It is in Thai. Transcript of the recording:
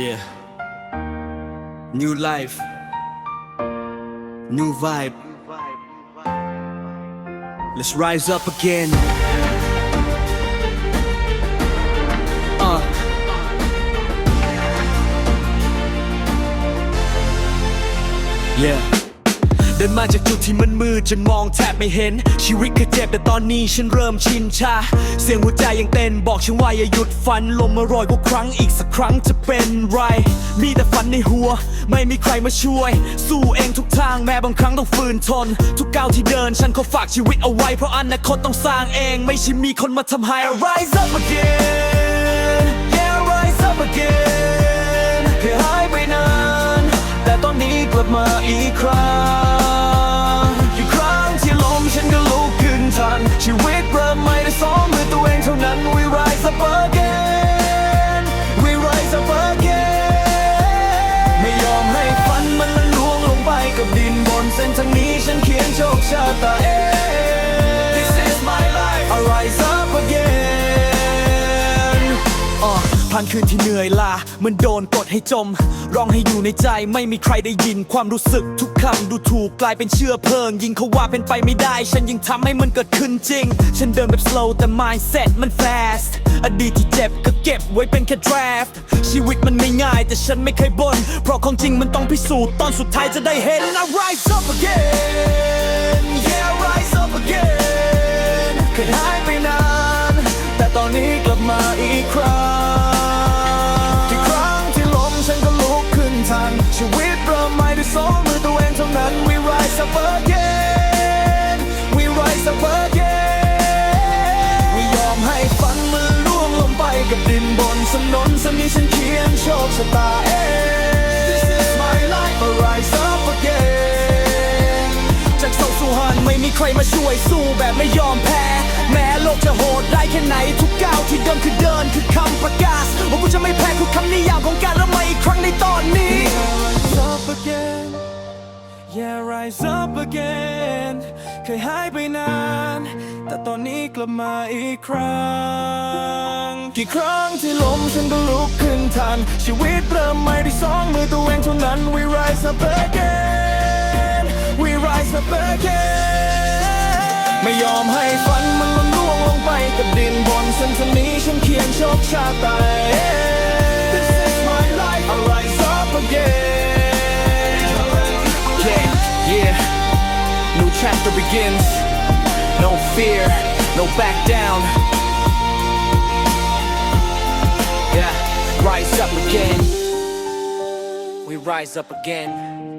Yeah. New life. New vibe. Let's rise up again. Uh. Yeah. เดินมาจากจุดที่มันมืดจนมองแทบไม่เห็น ชีวิตเคยเจ็บแต่ตอนนี้ฉันเริ่มชินชา เสียงหัวใจยังเต้นบอกฉันว่าอย่าหยุดฝันลมมารอยกว่าครั้งอีกสักครั้งจะเป็นไร มีแต่ฝันในหัว ไม่มีใครมาช่วย สู้เองทุกทางแม้บางครั้งต้องฝืนทน ทุกก้าวที่เดินฉันขอฝากชีวิตเอาไว้เพราะอนาคตต้องสร้างเอง ไม่ใช่มีคนมาทำให้ I rise up again yeah rise up again เคยหายไปนาน แต่ตอนนี้กลับมาอีกครั้ง rise านคืนที่เหนื่อยล้าเหมันโดนกดให้จม ร้องให้อยู่ในใจไม่มีใครได้ยินความรู้สึกทุกคำดูถูกกลายเป็นเชื้อเพลิง ยิงเขาว่าเป็นไปไม่ได้ ฉันยิ่งทำให้มันเกิดขึ้นจริง ฉันเดินแบบ slow แต่ mindset มัน fast อดีตที่เจ็บก็เก็บไว้เป็นแค่ draft ชีวิตมันไม่ง่ายแต่ฉันไม่เคยบ่นเพราะของจริงมันต้องพิสูจน์ตอนสุดท้ายจะได้เห็น I rise up again ดินนเสนีฉันเขียนโชคชะตาเอง This is my life I rise up again จากเศร้าสู่หันไม่มีใครมาช่วยสู้แบบไม่ยอมแพ้ แม้โลกจะโหดได้ายแค่ไหนทุกก้าวที่เดินคือเดินคือคำประกาศว่ากูจะไม่แพ้คือคำนิยามของการละไม่อีกครั้งในตอนนี้ Rise up again Yeah rise up again เคยหายไปนาน แต่ตอนนี้กลับมาอีกครั้ง กี่ครั้งที่ล้มฉันก็ลุกขึ้นทัน ชีวิตเริ่มใหม่ด้วยสองมือตัวเองเท่านั้น We rise up again We rise up again ไม่ยอมให้ฝันมันล้มล่วงลงไปกับดินบนเส้นทางนี้ฉันเขียนโชคชะตาเอง This is my life I rise up again Yeah, yeah New chapter begins No fear, no back down We rise up again